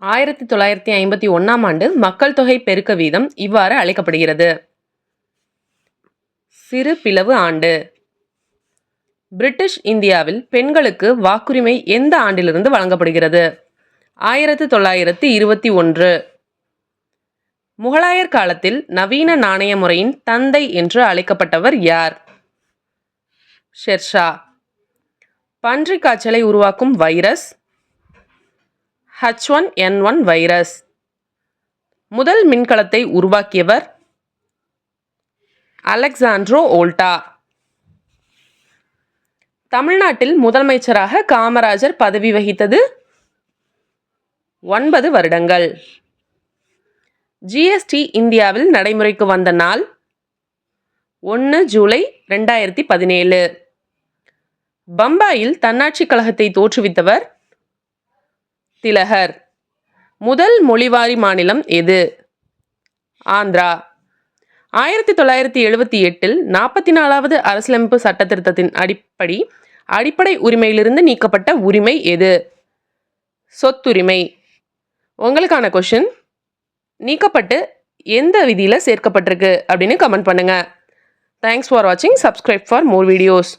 ஆயிரத்தி தொள்ளாயிரத்தி ஐம்பத்தி ஒன்றாம் ஆண்டு மக்கள் தொகை பெருக்க வீதம் இவ்வாறு அழைக்கப்படுகிறது. சிறு பிளவு ஆண்டு. பிரிட்டிஷ் இந்தியாவில் பெண்களுக்கு வாக்குரிமை எந்த ஆண்டிலிருந்து வழங்கப்படுகிறது? ஆயிரத்து தொள்ளாயிரத்து இருபத்தி ஒன்று. முகலாயர் காலத்தில் நவீன நாணய முறையின் தந்தை என்று அழைக்கப்பட்டவர் யார்? ஷெர்ஷா. பன்றிக் காய்ச்சலை உருவாக்கும் virus H one N one virus முதல் மின்கலத்தை உருவாக்கியவர் அலெக்சாண்ட்ரோ ஓல்டா. தமிழ்நாட்டில் முதலமைச்சராக காமராஜர் பதவி வகித்தது ஒன்பது வருடங்கள். ஜிஎஸ்டி இந்தியாவில் நடைமுறைக்கு வந்த நாள் ஒன்று ஜூலை ரெண்டாயிரத்தி பதினேழு. பம்பாயில் தன்னாட்சி கழகத்தை தோற்றுவித்தவர் திலகர். முதல் மொழிவாரி மாநிலம் எது? ஆந்திரா. ஆயிரத்தி தொள்ளாயிரத்தி எழுபத்தி எட்டில் நாற்பத்தி நாலாவது அரசியலமைப்பு சட்ட திருத்தத்தின் அடிப்படை அடிப்படை உரிமையிலிருந்து நீக்கப்பட்ட உரிமை எது? சொத்துரிமை. உங்களுக்கான கொஷின் நீக்கப்பட்டு எந்த விதியில் சேர்க்கப்பட்டிருக்கு? அப்படின்னு கமெண்ட் பண்ணுங்கள் தேங்க்ஸ் ஃபார் வாட்சிங் சப்ஸ்கிரைப் ஃபார் மோர் வீடியோஸ்